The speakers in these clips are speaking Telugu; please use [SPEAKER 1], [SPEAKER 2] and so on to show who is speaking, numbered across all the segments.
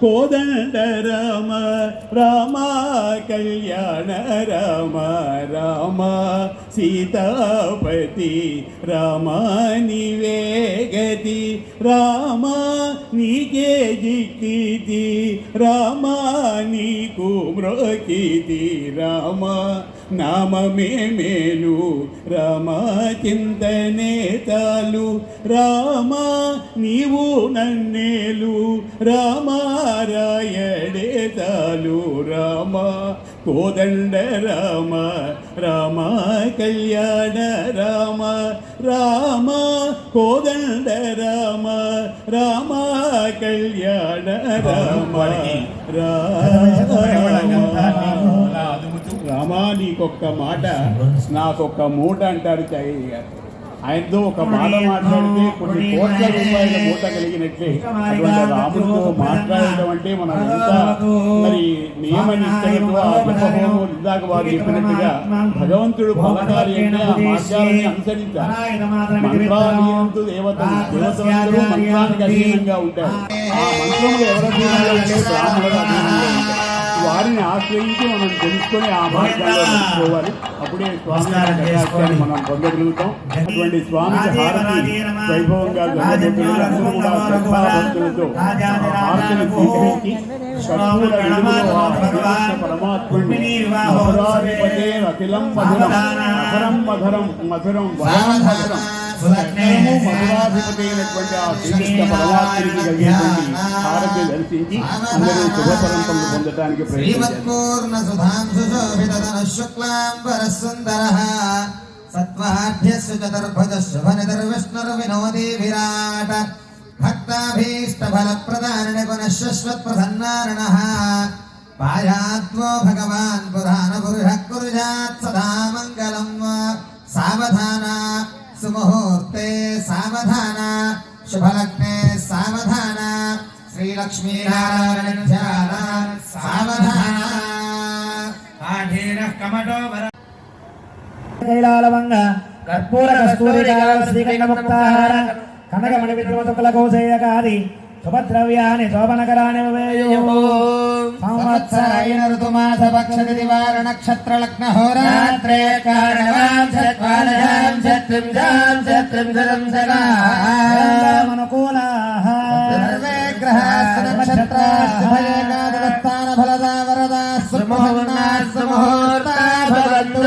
[SPEAKER 1] కోదండ రామ రామ కళ్యాణ రామ రామ సీతాపతి రామ నీవే గతి రామ నీకే జిక్కితి రామ నీకు మ్రోకితి రామ నామమే మేలు రామ చింతనే తాలు రామ నీవు నన్నేలు రామారాయడే తాలు రామ కోదండ రామ రామ కళ్యాణ రామ రామ కోదండ రామ రామ కళ్యాణ రామ రామ. రామా నీకొక్క మాట నాకొక్క మూట అంటారు చాయి గారు. ఆయనతో ఒక మాట మాట్లాడితే కొన్ని కోట్ల రూపాయల మూట కలిగినట్లే. అటువంటి రాముడితో మాట్లాడటం అంటే మనం ఎంత మరి నియమ నిష్టలతో ఆ జపహోమం ఇందాక వారు చెప్పినట్టుగా భగవంతుడు ఫలకాలు అంటే ఆ మార్గాలని అనుసరించాలి. మంత్రాలయంతో దేవతలు దేవతలందరూ మంత్రానికి అధీనంగా ఉంటారు. ఆ మంత్రములు ఎవరు అధీనంగా ఉంటే బ్రాహ్మణులు అధీనంగా ఉంటారు. వారిని ఆశ్రయించి మనం తెలుసుకొని ఆ మార్గాల్లో నడుచుకోవాలి అప్పుడే స్వామి కటాక్షాన్ని మనం పొందగలుగుతాం. అటువంటి స్వామికి హారతి వైభవంగా జరగబోతున్నది అందరూ కూడా శ్రద్ధాభక్తులతో హారతిని స్వీకరించి కర్పూర వెలుగులో ఆ శ్రీకృష్ణ పరమాత్ముడిని మధురాధిపతే అఖిలం మధురం. మధురం మధురం మధురం వరం మధురం. సకలము మధురాధిపతి అయినటువంటి ఆ శ్రీకృష్ణ పరమాత్ముడికి కలిగేటువంటి హారతి దర్శించి అందరూ శుభపరంపలు పొందడానికి ప్రయత్నించారు
[SPEAKER 2] श्रीमत्पूर्ण सुधांशु शोभितधन शुक्लाम्बरः सुन्दरः सत्त्वाढ्यस्य चतुर्भुजः शुभनिर्विष्णुर्विनोदी विराट भक्ताभीष्टफलप्रदानिनि पुनः शश्वत्प्रसन्नारणः पायात्वो भगवान् पुराणपुरुषः कुरुजात् सदा मङ्गलम् सावधान సుముహూర్తే సావధాన శుభలగ్నే
[SPEAKER 3] సావధాన శ్రీలక్ష్మీనారాయణ ధ్యాన
[SPEAKER 4] సావధాన కర్పూర కస్తూరి కనక మణి కనకమణి విద్యుమతుకుల కౌశయ్యకాది శుభద్రవ్యాన్ని శోభనకరాణి
[SPEAKER 2] సంవత్సరైన ఋతుమాస పక్షదివార నక్షత్ర లగ్న హోరాత్రే
[SPEAKER 4] అనుకూలా
[SPEAKER 2] సర్వే గ్రహాస్ నక్షత్రా శుభయేకాదవస్థాన ఫలదా వరదా సుముహూర్తా సుముహూర్తా భవంతు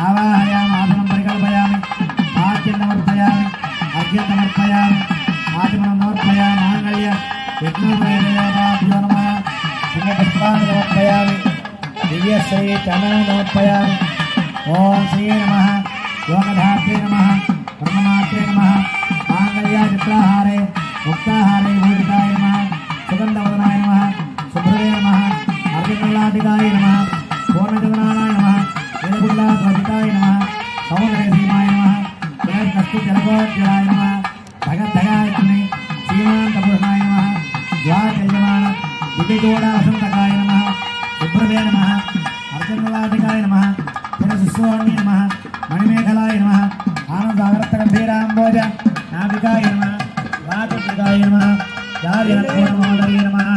[SPEAKER 4] ఆవాహయామి ఆసనం పరికల్పయామి ఆద్యం సమర్పయామి అర్ఘ్యం సమర్పయామి ఆచమనం సమర్పయామి మాంగళ్య యజ్ఞోపేదయాభ్యో నమ సింహపుష్పాన్ని సమర్పయామి దివ్యశ్రీ చందనం సమర్పయామి ఓం శ్రీ నమ యోగధాత్రే నమ బ్రహ్మమాత్రే నమ మాంగళ్య చిత్రాహారే ముక్తాహారే భూషితాయ నమ సుగంధవదనాయ నమ శుభ్రవే నమ. అర్జునలాటికాయ నమ. పూర్ణజగనాయ నమ. నీలగుల్లాధ్వజితాయ నమ. సౌందర్యసీమాయ నమ. పునర్కస్తు జలగోజ్జలాయ నమ. భగద్ధగాయత్రి సీమాంతపురుషాయ నమ. ద్వాచల్యమాన దివిగోడ వసంతకాయ నమ. శుభ్రవే నమ. అర్జునలాటికాయ నమ. శిరశిశోణ్య నమ. మణిమేఖలాయ నమ. ఆనంద అగరత్త గంభీరాంబోజ నావికాయ నమ. రాజపుత్రికాయ నమ. జార్యనమోదర్య నమ.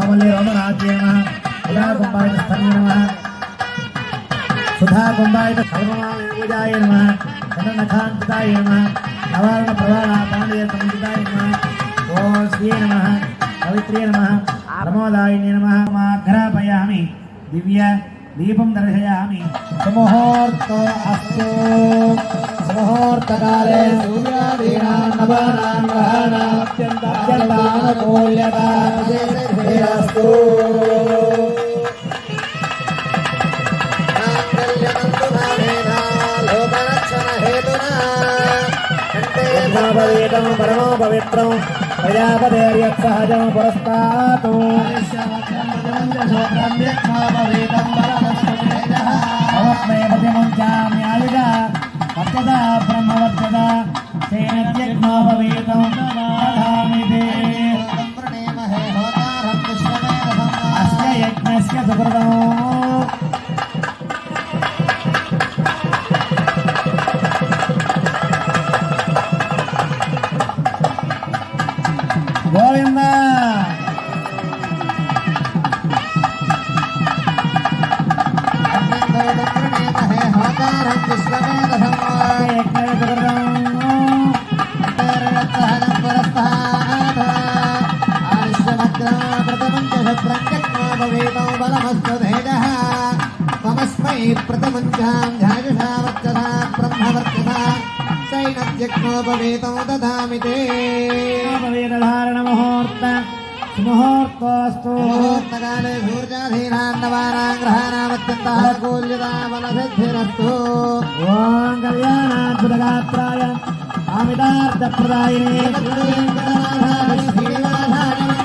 [SPEAKER 4] కామల్య రోమరాజ్య నమ. ఉదాకుంభాయ నమ. సుధా సర్వమాయ నమ. చంద్రనఖాంతితాయ నమ. నవారణ ప్రవాణ పాండయ సముదితాయ నమ. ఓ శ్రీ నమ. పవిత్రే నమ. ప్రమోదాయ నమ. మాఘ్రాపయామి దివ్య దీపం దర్శయామి. సుముహూర్తో అస్తు ముహూర్తకాలే సూర్యాదీనాం నవానాం గ్రహాణాత్యంతానుకూల్యతాస్తు పరమో పవిత్రం ప్రజాపతేర్యసహజం పురస్కారం అవస్మే ప్రతిముంచామ్యాయుగా వర్తద బ్రహ్మవర్తద తేనజ్ఞోపవీతం దదామి
[SPEAKER 2] జ్ఞోపవేతం దదామి తే
[SPEAKER 4] వేదధారణ ముహూర్త సుముహూర్తోస్తు
[SPEAKER 2] ముహూర్తకాలే సూర్యాధీనాన్నవానాం గ్రహాణామత్యంతః కూల్యతామనసిద్ధిరస్తు
[SPEAKER 4] ఓం కళ్యాణాద్భుతగాత్రాయ కామితార్థప్రదాయినే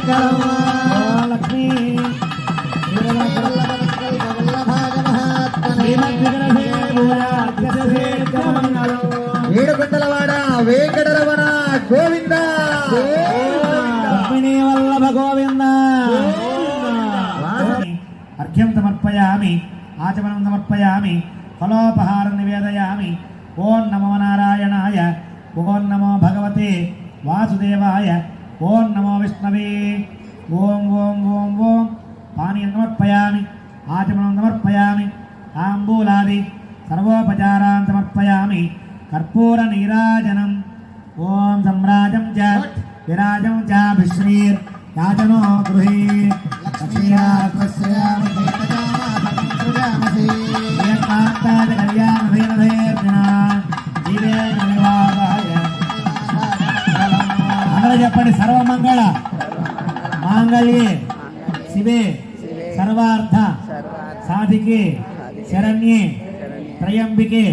[SPEAKER 4] ఓం సమర్పయామి ఫలోపహార నివేదయామి. ఓం నమో నారాయణాయ ఓం నమో భగవతే వాసుదేవాయ ఓం నమో విష్ణవే. ఓం ఓం ఓం ఓం. పానీయం సమర్పయామి ఆచమనం సమర్పయామి తాంబూలాది సర్వోపచారాన్ సమర్పయామి. కర్పూర నీరాజనం. ఓం సమ్రాజం చ విరాజం చాభిశ్రీర్ భిశ్రీర్ యాజనో గృహే. ఏకాంతాజ చెప్పండి సర్వమంగళ. మాంగళ్యే శివే సర్వార్థ సాధికే శరణ్యే త్రయంబికే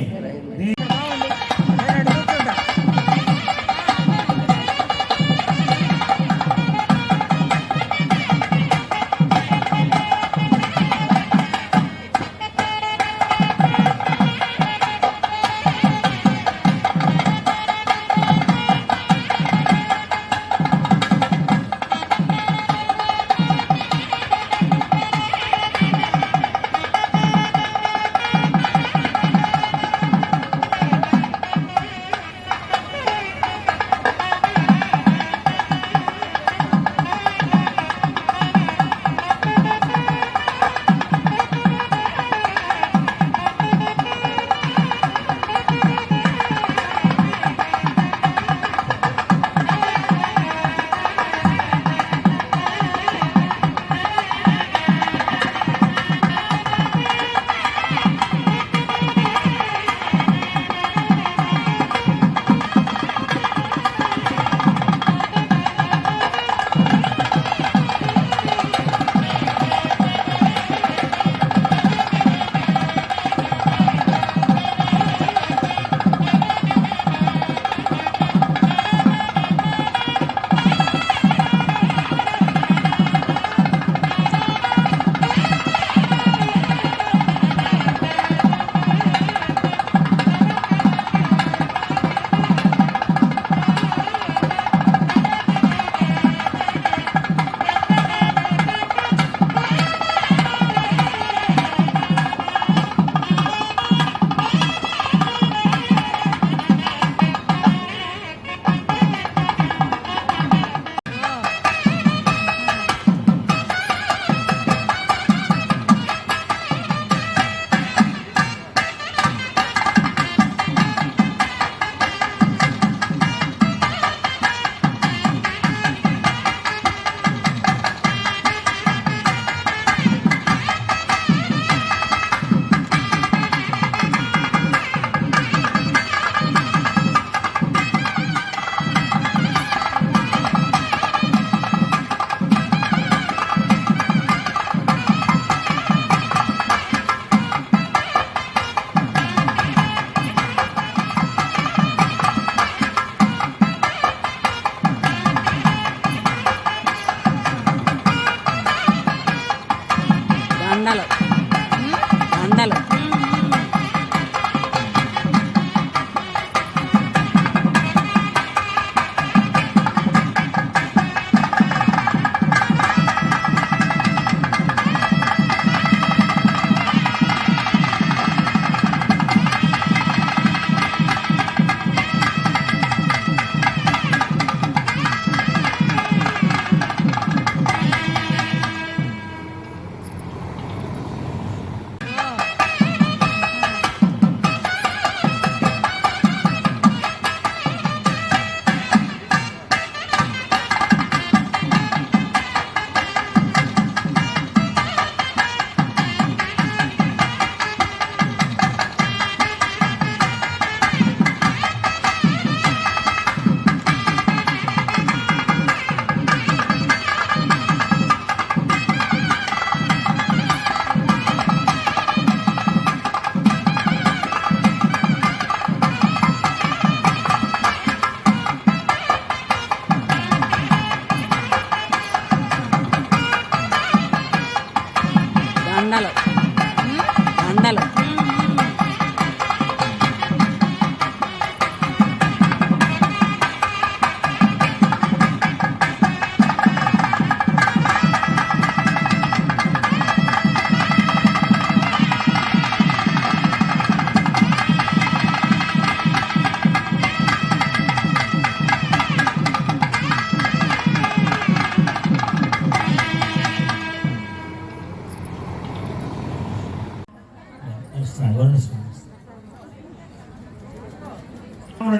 [SPEAKER 4] ভালো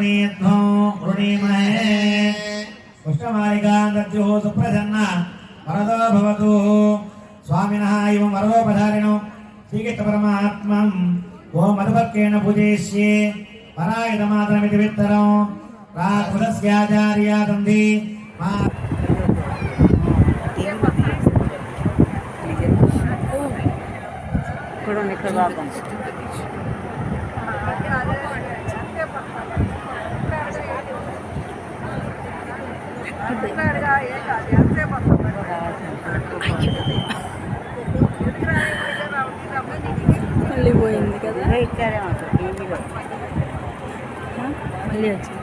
[SPEAKER 4] వృణీధ్వో వృణీమహే పుష్పమాలికాంద్రద్యుః సుప్రసన్న వరదో భవతు స్వామినः ఇవం వరదోపధారిణో శ్రీకృష్ణ పరమాత్మం ఓం మధుభక్తేన పూజయిష్యే పరాయుధమాతరమితి విత్తరం రాఘులస్యాచార్యాదంది మా
[SPEAKER 3] ఇక్కడ ఇక్కడ
[SPEAKER 5] మళ్ళీ పోయింది కదా? మళ్ళీ వచ్చింది.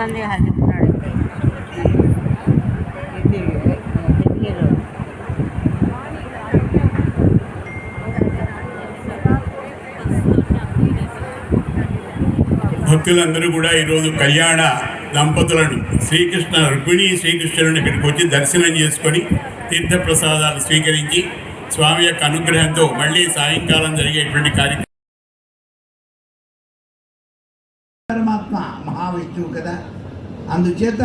[SPEAKER 3] సందేహాలు చెప్తున్నాడు
[SPEAKER 1] భక్తులందరూ కూడా ఈరోజు కళ్యాణ దంపతులను శ్రీకృష్ణ రుక్మిణి శ్రీకృష్ణులను ఇక్కడికి వచ్చి దర్శనం చేసుకొని తీర్థ ప్రసాదాలు స్వీకరించి స్వామి యొక్క అనుగ్రహంతో మళ్ళీ సాయంకాలం జరిగేటువంటి కార్యక్రమం
[SPEAKER 6] మహావిష్ణువు కదా. అందుచేత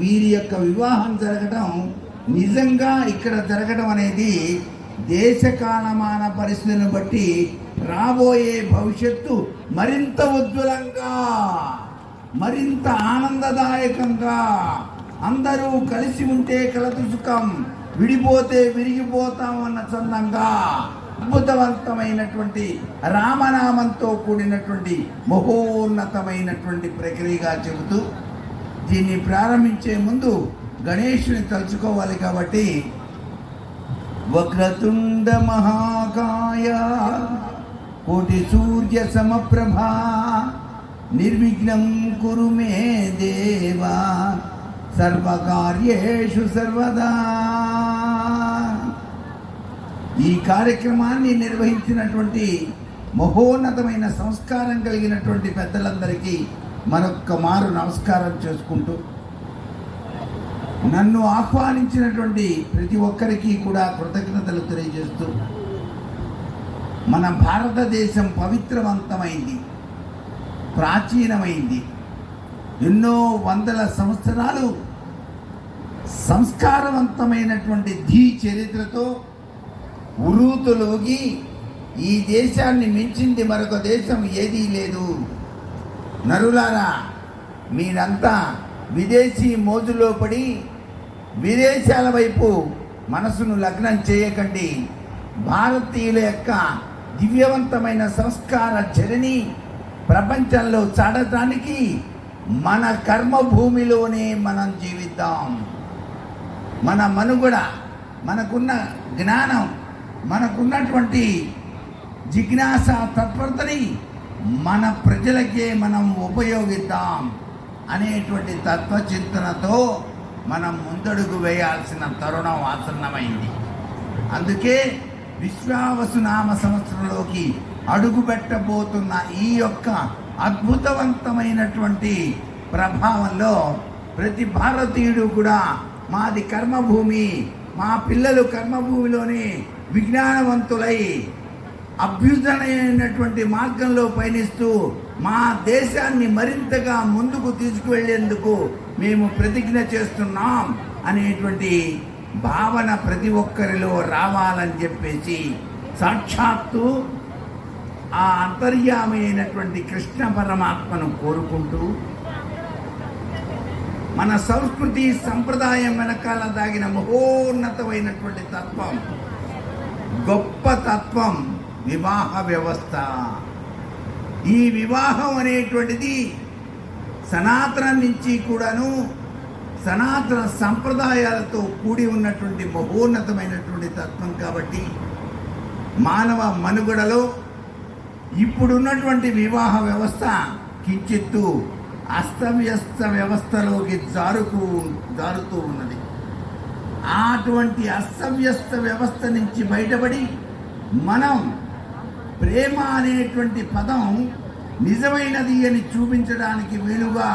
[SPEAKER 6] వీరి యొక్క వివాహం జరగడం నిజంగా ఇక్కడ జరగడం అనేది దేశకాలమాన పరిస్థితులను బట్టి రాబోయే భవిష్యత్తు మరింత ఉజ్వలంగా మరింత ఆనందదాయకంగా అందరూ కలిసి ఉంటే కలతు సుఖం విడిపోతే విరిగిపోతామన్న చందంగా. అద్భుతవంతమైనటువంటి రామనామంతో కూడినటువంటి మహోన్నతమైనటువంటి ప్రక్రియగా చెబుతూ దీన్ని ప్రారంభించే ముందు గణేషుని తలుచుకోవాలి కాబట్టి వక్రతుండ మహాకాయ కోటి సూర్య సమప్రభా నిర్విఘ్నం కురు మే దేవా సర్వకార్యేషు సర్వదా. ఈ కార్యక్రమాన్ని నిర్వహించినటువంటి మహోన్నతమైన సంస్కారం కలిగినటువంటి పెద్దలందరికీ మరొక్క మారు నమస్కారం చేసుకుంటూ నన్ను ఆహ్వానించినటువంటి ప్రతి ఒక్కరికి కూడా కృతజ్ఞతలు తెలియజేస్తూ మన భారతదేశం పవిత్రవంతమైంది ప్రాచీనమైంది. ఎన్నో వందల సంవత్సరాలు సంస్కారవంతమైనటువంటి ధీ చరిత్రతో ఉరూతులోగి ఈ దేశాన్ని మించింది మరొక దేశం ఏదీ లేదు. నరులారా మీరంతా విదేశీ మోజులో పడి విదేశాల వైపు మనసును లగ్నం చేయకండి. భారతీయుల యొక్క దివ్యవంతమైన సంస్కార చరిని ప్రపంచంలో చాడటానికి మన కర్మభూమిలోనే మనం జీవిద్దాం. మన మనుగడ మనకున్న జ్ఞానం మనకున్నటువంటి జిజ్ఞాస తత్పరతని మన ప్రజలకే మనం ఉపయోగిద్దాం అనేటువంటి తత్వచింతనతో మనం ముందడుగు వేయాల్సిన తరుణం ఆసన్నమైంది. అందుకే విశ్వావసునామ సంవత్సరంలోకి అడుగుపెట్టబోతున్న ఈ యొక్క అద్భుతవంతమైనటువంటి ప్రభావంలో ప్రతి భారతీయుడు కూడా మాది కర్మభూమి మా పిల్లలు కర్మభూమిలోనే విజ్ఞానవంతులై అభ్యుదనైనటువంటి మార్గంలో పయనిస్తూ మా దేశాన్ని మరింతగా ముందుకు తీసుకువెళ్ళేందుకు మేము ప్రతిజ్ఞ చేస్తున్నాం అనేటువంటి భావన ప్రతి ఒక్కరిలో రావాలని చెప్పేసి సాక్షాత్తు ఆ అంతర్యామి అయినటువంటి కృష్ణ పరమాత్మను కోరుకుంటూ మన సంస్కృతి సంప్రదాయం వెనకాల దాగిన మహోన్నతమైనటువంటి తత్వం గొప్ప తత్వం వివాహ వ్యవస్థ. ఈ వివాహం అనేటువంటిది సనాతనం నుంచి కూడాను సనాతన సంప్రదాయాలతో కూడి ఉన్నటువంటి మహోన్నతమైనటువంటి తత్వం కాబట్టి మానవ మనుగడలో ఇప్పుడున్నటువంటి వివాహ వ్యవస్థ కించిత్తు అస్తవ్యస్త వ్యవస్థలోకి జారుకు జారుతూ ఉన్నది. అటువంటి అస్తవ్యస్త వ్యవస్థ నుంచి బయటపడి మనం ప్రేమ అనేటువంటి పదం నిజమైనది అని చూపించడానికి వీలుగా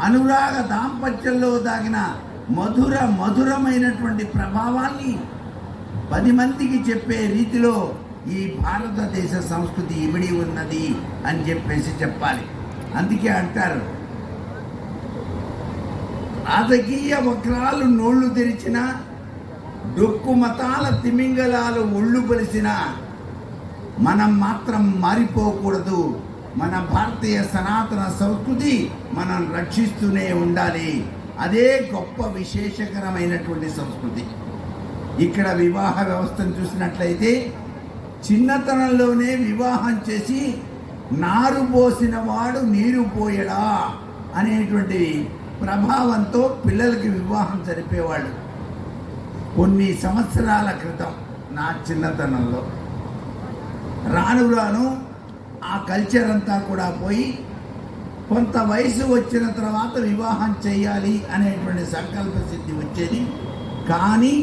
[SPEAKER 6] అనురాగ దాంపత్యంలో దాగిన మధుర మధురమైనటువంటి ప్రభావాన్ని పది మందికి చెప్పే రీతిలో ఈ భారతదేశ సంస్కృతి ఇమిడి ఉన్నది అని చెప్పేసి చెప్పాలి. అందుకే అంటారు రాజకీయ వక్రాలు నోళ్ళు తెరిచిన డొక్కు మతాల తిమింగలాలు ఒళ్ళు బలిసిన మనం మాత్రం మారిపోకూడదు. మన భారతీయ సనాతన సంస్కృతి మనం రక్షిస్తూనే ఉండాలి. అదే గొప్ప విశేషకరమైనటువంటి సంస్కృతి. ఇక్కడ వివాహ వ్యవస్థను చూసినట్లయితే చిన్నతనంలోనే వివాహం చేసి నారు పోసిన వాడు నీరు పోయడా అనేటువంటి ప్రభావంతో పిల్లలకి వివాహం జరిపేవాళ్ళు. కొన్ని సంవత్సరాల క్రితం నా చిన్నతనంలో రాను రాను ఆ కల్చర్ అంతా కూడా పోయి కొంత వయసు వచ్చిన తర్వాత వివాహం చేయాలి అనేటువంటి సంకల్ప సిద్ధి వచ్చేది. కానీ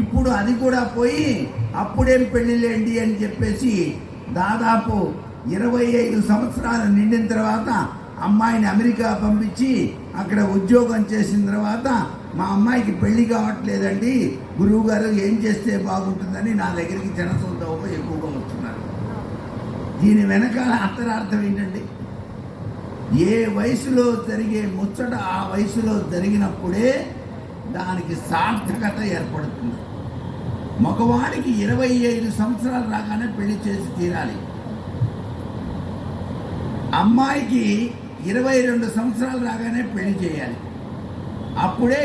[SPEAKER 6] ఇప్పుడు అది కూడా పోయి అప్పుడేం పెళ్ళిలేండి అని చెప్పేసి దాదాపు ఇరవై ఐదు సంవత్సరాలు నిండిన తర్వాత అమ్మాయిని అమెరికా పంపించి అక్కడ ఉద్యోగం చేసిన తర్వాత మా అమ్మాయికి పెళ్ళి కావట్లేదండి. గురువుగారు ఏం చేస్తే బాగుంటుందని నా దగ్గరికి జనసౌదవ ఎక్కువగా వస్తున్నారు. దీని వెనకాల అంతరార్థం ఏంటండి? ఏ వయసులో జరిగే ముచ్చట ఆ వయసులో జరిగినప్పుడే దానికి సార్థకత ఏర్పడుతుంది. మగవాడికి ఇరవై ఐదు సంవత్సరాలు రాగానే పెళ్ళి చేసి తీరాలి. అమ్మాయికి ఇరవై రెండు సంవత్సరాలు రాగానే పెళ్ళి చేయాలి. అప్పుడే